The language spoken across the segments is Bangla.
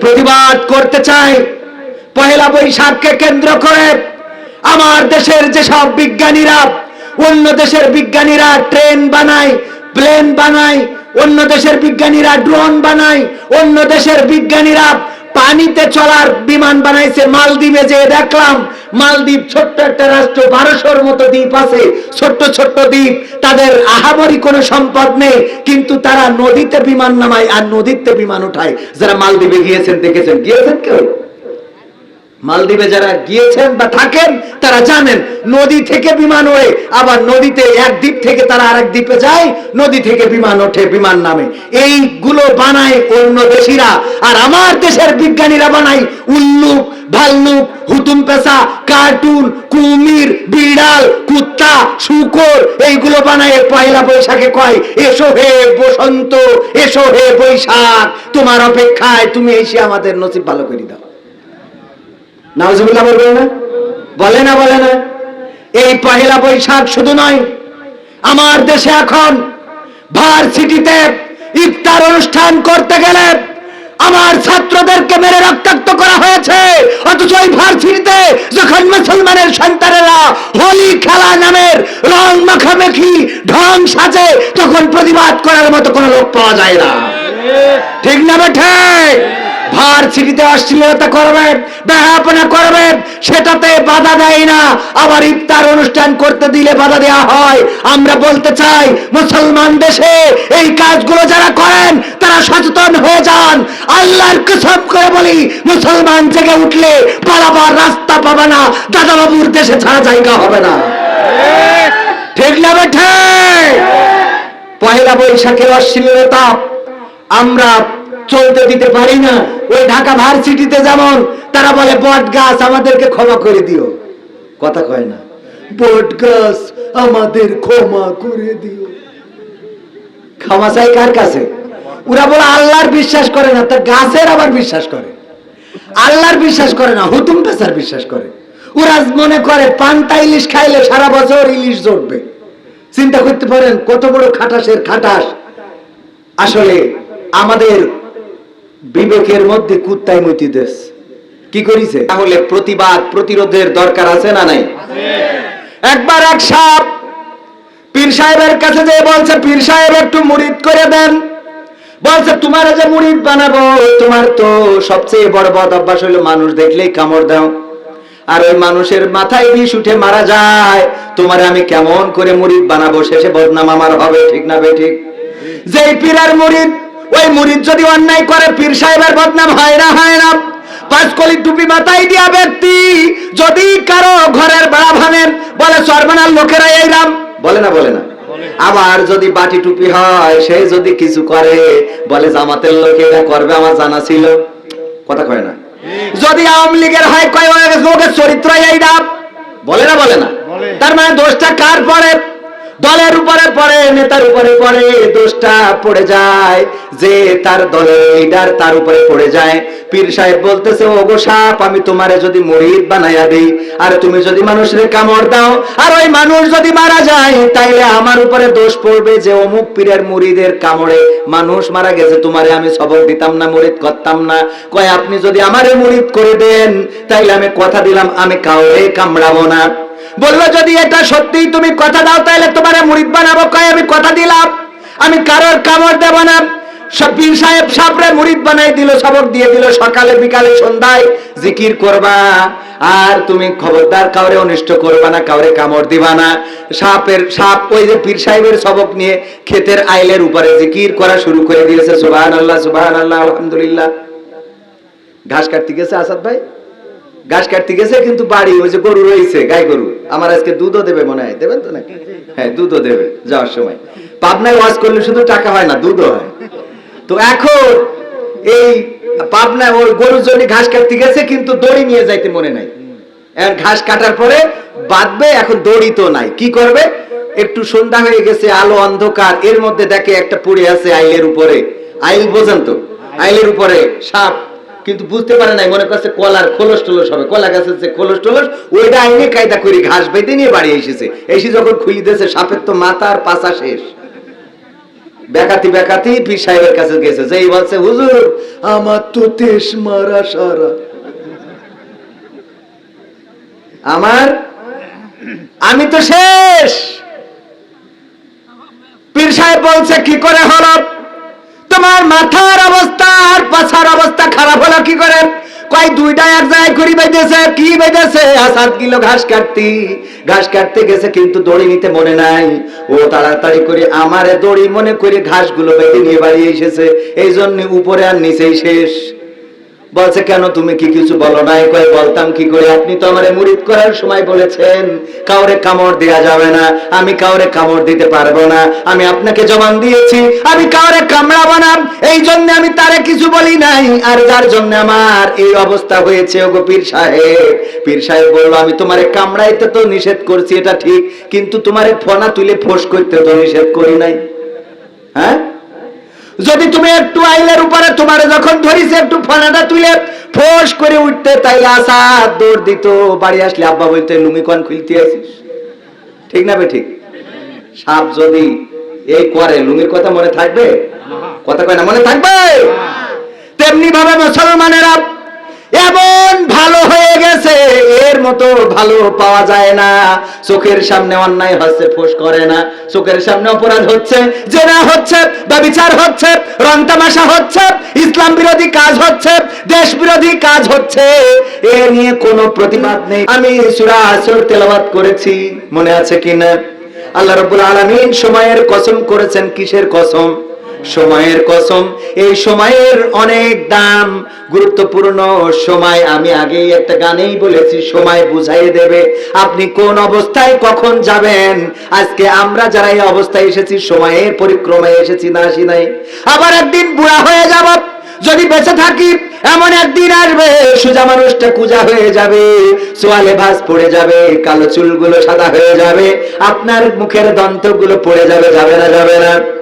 প্রতিবাদ করতে চাই। পহেলা বৈশাখকে কেন্দ্র করে আমার দেশের যেসব বিজ্ঞানীরা, অন্য দেশের বিজ্ঞানীরা ট্রেন বানায়, প্লেন বানায়, অন্য দেশের বিজ্ঞানীরা ড্রোন বানায়, অন্য দেশের বিজ্ঞানীরা পানিতে চলার বিমান বানাইছে মালদ্বীপে যে দেখলাম, মালদ্বীপ ছোট্ট একটা রাষ্ট্র, বারোশোর মতো দ্বীপ আছে, ছোট্ট ছোট্ট দ্বীপ, তাদের আহামরি কোনো সম্পদ নেই, কিন্তু তারা নদীতে বিমান নামায় আর নদীতে বিমান উঠায় যারা মালদ্বীপে গিয়েছেন, দেখেছেন, গিয়েছেন কেউ? মালদ্বীপে যারা গিয়েছেন বা থাকেন, তারা জানেন, নদী থেকে বিমান ওড়ে আবার নদীতে এক দ্বীপ থেকে তারা আরেক দ্বীপে যায়, নদী থেকে বিমান ওঠে বিমান নামে। এইগুলো বানায় অন্য দেশিরা। আর আমার দেশের বিজ্ঞানীরা বানায় উল্লুক, ভাল্লুক হুতুম পেশা কার্টুন, কুমির, বিড়াল, কুত্তা, শুকর, এইগুলো বানায় পয়লা বৈশাখে কয়, এসো হে বসন্ত, এসো হে বৈশাখ, তোমার অপেক্ষায় তুমি এসে আমাদের নসিব ভালো করে দাও। নাউজুবিল্লাহ বলবে না? বলে না বলে না। এই পহেলা বৈশাখ শুধু নয়, আমার দেশে এখন ভার্সিটিতে ইফতার অনুষ্ঠান করতে গেলে আমার ছাত্রদেরকে মেরে রক্তাক্ত করা হয়েছে। অথচ ওই ভার্সিটিতে যখন মুসলমানের সন্তানেরা হোলি খেলা নামের রং মাখামাখি ঢং সাজে, তখন প্রতিবাদ করার মতো কোনো লোক পাওয়া যায় না। ঠিক না বেঠে? ভার্সিটিতে অশ্লীলতা করবে ব্যাহাপনা করবে সেটাতে বাধা দেয় না। আবার ইফতার অনুষ্ঠান করতে দিলে বাধা দেওয়া হয়। আমরা বলতে চাই, মুসলমান দেশে এই কাজগুলো যারা করেন, তারা সচেতন হয়ে যান। আল্লাহর কসম করে বলি, মুসলমান জেগে উঠলে পালাবার রাস্তা পাবে না দাদা বাবুর দেশে ছাড়া জায়গা হবে না। ঠিক না বেঠে? পহেলা বৈশাখের অশ্লীলতা, আমরা চলতে দিতে পারি না। ওই ঢাকা ভার্সিটিতে যেমন, তারা বলে, বট গাছ, আমাদেরকে ক্ষমা করে দিও। কথা কয় না। বট গাছ, আমাদের ক্ষমা করে দিও। ক্ষমা চাই কার কাছে? ওরা বলে, আল্লাহর বিশ্বাস করে না। তা গাছের আবার বিশ্বাস করে। আল্লাহর বিশ্বাস করে না, হুতুম পেশার বিশ্বাস করে। ওরা মনে করে, পান্তা ইলিশ খাইলে সারা বছর ইলিশ জড়বে চিন্তা করতে পারেন, কত বড় খাটাসের খাটাস। আসলে আমাদের বিবেকের মধ্যে কুত্তায় মতি দেশ। কি করিছে? তাহলে প্রতিবাদ প্রতিরোধের দরকার আছে না নাই? একবার এক সাপ পীর সাহেবের কাছে যে বলছে পীর সাহেব একটু মুরিদ করে দেন। বলছে তোমার যে মুরিদ বানাবো তোমার তো সবচেয়ে বড় বদ অভ্যাস হলো মানুষ দেখলেই কামড় দাও। আর ওই মানুষের মাথায় বিষ উঠে মারা যায়। তোমার আমি কেমন করে মুরিদ বানাবো শেষে বদনাম আমার হবে ঠিক না বে ঠিক? যেই পীরের মুরিদ ওই মুরিদ যদি অন্যায় করে পীর সাহেবের বদনাম হয় না হয় না। পাঁচ কলি টুপি মাথায় দিয়া ব্যক্তি যদি কারও ঘরের বেড়া ভাঙেন বলে সর্বনার লোকেরা এই রাম। বলে না বলে না। আবার যদি বাটি টুপি হয় সে যদি কিছু করে বলে জামাতের লোকে এটা করবে আমার জানা ছিল। কথা কয় না। যদি আওয়ামী লীগের হয় কয় লোকের চরিত্র এইটা বলে না বলে না। তার মানে দোষটা কার পরে দলের উপরে পড়ে, নেতার উপরে পড়ে, দোষটা পড়ে যায়। যে তার দলের লিডার তার উপরে পড়ে যায়। পীর সাহেব বলতেছে ও গো সাপ, আমি তোমারে যদি মরিদ বানাইয়া দেই, আর তুমি যদি মানুষের কামড় দাও, আর ওই মানুষ যদি মারা যায়, তাইলে আমার উপরে দোষ পড়বে যে অমুক পীরের মুরিদের কামড়ে মানুষ মারা গেছে, তোমারে আমি সবক দিতাম না, মুরিদ করতাম না। কয়, আপনি যদি আমারে মুরিদ করে দেন, তাইলে আমি কথা দিলাম, আমি কাউরে কামড়াবো না। বলল, যদি এটা সত্যিই তুমি কথা দাও, তাহলে তোমার মুরিদ বানাবো। কয়, আমি কথা দিলাম। আমি কারোর কামড় দেব না। পীর সাহেব সাপরে বানাই দিল, সবক দিয়ে দিল, সকালে, বিকালে, সন্ধ্যায় জিকির করবা। আর তুমি খবরদার, কাউরে অনিষ্ট করবা না, কাউরে কামড় দিবা না। সাপের সাপ, ওই যে পীর সাহেবের সবক নিয়ে ক্ষেতের আইলের উপরে জিকির করা শুরু করে দিয়েছে। সুবাহান আল্লাহ আল্লাহ আলহামদুলিল্লাহ। ঘাস কাটতে গেছে আসাদ ভাই? ঘাস কাটতে গেছে, কিন্তু বাড়ি ওই যে গরু রয়েছে, গাই গরু। আমার আজকে দুধও দেবে মনে হয় দেবেন তো নাকি? হ্যাঁ দুধও দেবে যাওয়ার সময়। পাবনায় ওয়াজ করলে শুধু টাকা হয় না দুধও হয়। তো এখন এই পাবনায় ওই গরুর জন্য ঘাস কাটতে গেছে কিন্তু দড়ি নিয়ে যাইতে মনে নাই। এখন ঘাস কাটার পরে বাঁধবে এখন দড়ি তো নাই। কি করবে? একটু সন্ধ্যা হয়ে গেছে আলো অন্ধকার এর মধ্যে দেখে একটা পড়ে আছে আইলের উপরে। আইল বোঝেন তো? আইলের উপরে সাপ কিন্তু বুঝতে পারে নাই, মনে করছে কলার খোলস টোলস হবে। কলা গাছের যে খোলস টোলস, ওইটা আইনে কায়দা করে ঘাস বেঁধে নিয়ে বাড়ি এসেছে। এসে যখন খুলি দিয়েছে, সাপের তো মাথা আর পাশা শেষ। বেকাতি বেকাতি পীর সাহেবের কাছে গেছে, যেই বলছে, হুজুর, আমার তো তেস মারা সারা। আমার, আমি তো শেষ। পীর সাহেব বলছে, কি করে হলো? তোমার মাথার অবস্থা আর পাছার অবস্থা খারাপ হলো কি করে? কয়, দুইটা এক জায়গায় ঘুরি কি সাত কিলো ঘাস কাটতি। ঘাস কাটতে গেছে কিন্তু দড়ি নিতে মনে নাই। ও তাড়াতাড়ি করে আমারে দড়ি মনে করে ঘাসগুলো বেঁধে নিয়ে বাড়ি এসেছে। এই জন্য উপরে আর নিচেই শেষ। বলছে, কেন তুমি কি কিছু বলো নাই? কয়, বলতাম কি করে? আপনি তো আমারে মুরিদ করার সময় বলেছেন, কাউরে কামড় দেয়া যাবে না, আমি কাউরে কামড় দিতে পারব না, আমি আপনাকে জমান দিয়েছি, আমি কাউরে কামড়াবো না, এই জন্য আমি তারে কিছু বলি নাই, আর যার জন্য আমার এই অবস্থা হয়েছে ওগো পীর সাহেব। পীর সাহেব বলল, আমি তোমারে কামড়াইতে তো নিষেধ করছি, এটা ঠিক, কিন্তু তোমারে ফনা তুলে ফোঁস করতে তো নিষেধ করি নাই। হ্যাঁ? যদি তুমি একটু আইলের উপরে তোমার যখন ধরিছে একটু ফানাটা তুলে ফোস করে উঠতে তাইলে আসা দৌড় দিত। বাড়ি আসলে আব্বা বলতে লুঙ্গি কন খুলতে আসিস ঠিক না বে ঠিক? সাপ যদি এই করে লুঙ্গির কথা মনে থাকবে? কথা কয় না মনে থাকবে? তেমনি ভাবে মুসলমানেরা এমন ভালো হয়ে গেছে, এর মতো ভালো পাওয়া যায় না। চোখের সামনে অন্যায় হচ্ছে, ফোস করে না। চোখের সামনে অপরাধ হচ্ছে, জেনা হচ্ছে বা বিচার হচ্ছে, রং তামাশা হচ্ছে, ইসলাম বিরোধী কাজ হচ্ছে, দেশ বিরোধী কাজ হচ্ছে। এ নিয়ে কোনো প্রতিবাদ নেই। আমি সূরা আসর তেলাওয়াত করেছি, মনে আছে কিনা? আল্লাহ রাব্বুল আলামিন সময়ের কসম করেছেন, কিসের কসম? সময়ের কসম, এই সময়ের অনেক দাম। গুরুত্বপূর্ণ সময়, আমি আগেই একটা গানেই বলেছি, সময় বুঝাই দেবে। আপনি কোন অবস্থায় কখন যাবেন? আজকে আমরা যারা এই অবস্থায় এসেছি, সময়ের পরিক্রমায় এসেছি, না আসি নাই। আবার একদিন বুড়া হয়ে যাব। যদি বেঁচে থাকি, এমন একদিন আসবে, সোজা মানুষটা কুজা হয়ে যাবে। সোয়ালে ভাস পড়ে যাবে, কালো চুলগুলো সাদা হয়ে যাবে। আপনার মুখের দন্তগুলো পড়ে যাবে যাবে না যাবে না।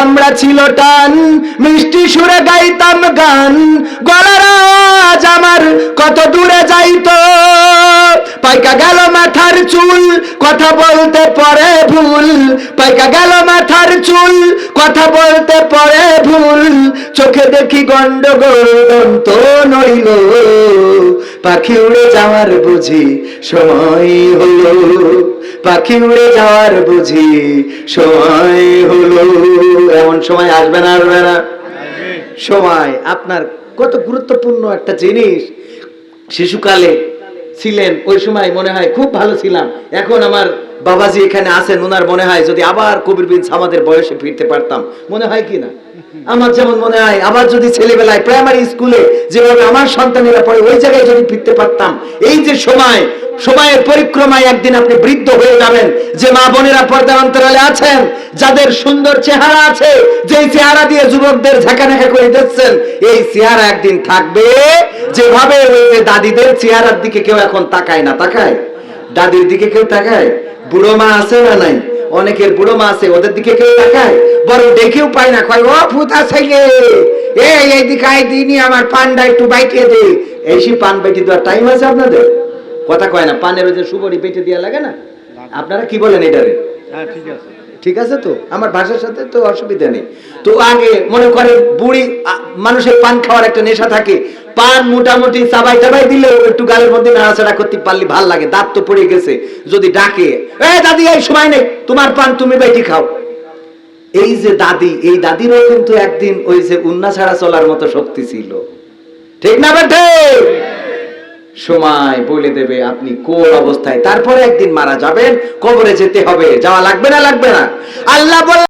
চামড়া ছিল টান। মিষ্টি সুরে গাইতাম গান। গলার আজ আমার কত দূরে যাইতো। পাইকা গেল মাথার চুল, কথা বলতে পরে ভুল। পাইকা গেল মাথার চুল, কথা বলতে পরে ভুল। চোখে দেখি গন্ডগোল তো নইল। পাখি উড়ে যাওয়ার বুঝি সময় হলো। পাখি উড়ে যাওয়ার বুঝি সময় হলো। এমন সময় আসবে না আসবে না। সময়, আপনার কত গুরুত্বপূর্ণ একটা জিনিস। শিশুকালে ছিলেন, ওই সময় মনে হয় খুব ভালো ছিলাম। এখন আমার বাবাজি এখানে আছেন ওনার মনে হয় যদি আবার কবির বিন আমাদের বয়সে ফিরতে পারতাম। মনে হয় কি না? আমার যেমন মনে হয়, আবার যদি ছেলেবেলায় প্রাইমারি স্কুলে যেভাবে আমার সন্তানেরা পড়ে, ওই জায়গায় যদি ফিরতে পারতাম। এই যে সময়, সময়ের পরিক্রমায় একদিন আপনি বৃদ্ধ হয়ে যাবেন, যে মা বোনেরা পর্দা অন্তরালে আছেন, যাদের সুন্দর চেহারা আছে, যেই চেহারা দিয়ে যুবকদের ঝাঁকানাকা করে দিচ্ছেন, এই চেহারা একদিন থাকবে যেভাবে দাদিদের চেহারার দিকে কেউ এখন তাকায় না, তাকায়? দাদির দিকে কেউ তাকায়? বুড়ো মা আছে না নাই? অনেকের বুড়ো মা আছে, ওদের দিকে কেউ তাকায়? বড় দেখেও পায় না, কয়, ও ফুতা ছেলে এই, এইদিকে আই দিনি আমার পানটা একটু বাইটিয়ে দে। এই সেই পান বাইটি দেওয়ার টাইম আছে আপনাদের? কথা কয় না, পানের ওই যে সুবরি পেটে দেওয়া লাগে না? আপনারা কি বলেন এটারে? হ্যাঁ ঠিক আছে। ঠিক আছে তো? আমার ভাষার সাথে তো অসুবিধা নেই। তো আগে মনে করে বুড়ি মানুষের পান খাওয়ার একটা নেশা থাকে। পান মোটামুটি চাবাই টাবাই দিলেও একটু গালের মধ্যে নাড়াচাড়া করতে পারলে ভালো লাগে, দাঁত তো পড়ে গেছে, যদি ডাকে, এ দাদি, এই সময় নেই, তোমার পান তুমি বেটি খাও। এই যে দাদি, এই দাদিরও কিন্তু একদিন ওই যে উন্না ছাড়া চলার মতো শক্তি ছিল। ঠিক না বেটে সময় বলে দেবে আপনি কোন অবস্থায়। তারপরে একদিন মারা যাবেন, কবরে যেতে হবে, যাওয়া লাগবে না লাগবে না। আল্লাহ